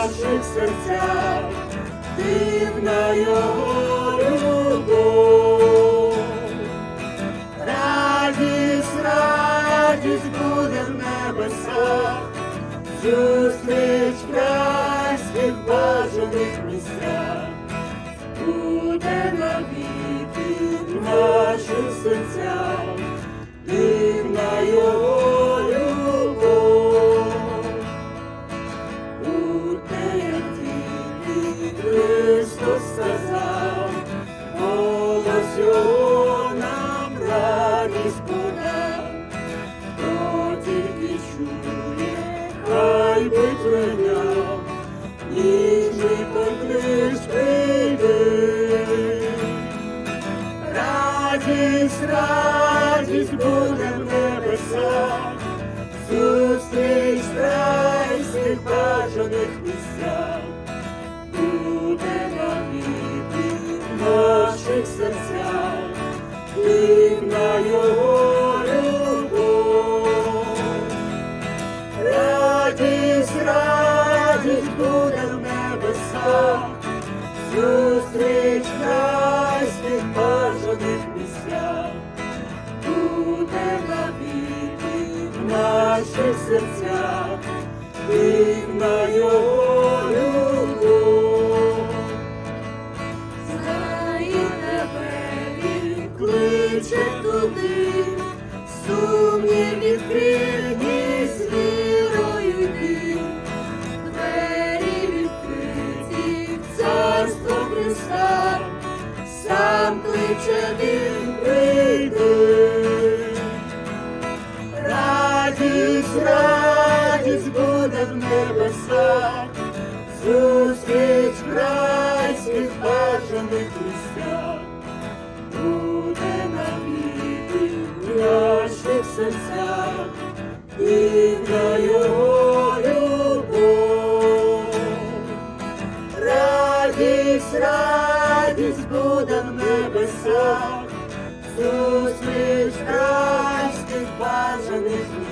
наших серцях, дивна його любов. Радість, радість буде в небесах, зустріч в крайських бажаних місцях, буде навіки в наших серцях, його нам радість. Радість, радість наших серцях, дивна його любов. Знає тебе, туди, сумнів відкриті з вірою йди. Двері відкриті царство Христа, сам кличе він прийди. Радість, радість буде в небесах, зустріч в бажаних місцях, буде навіки в наших серцях, дивна його любов. Радість, радість буде в небесах, зустріч райських бажаних місцях.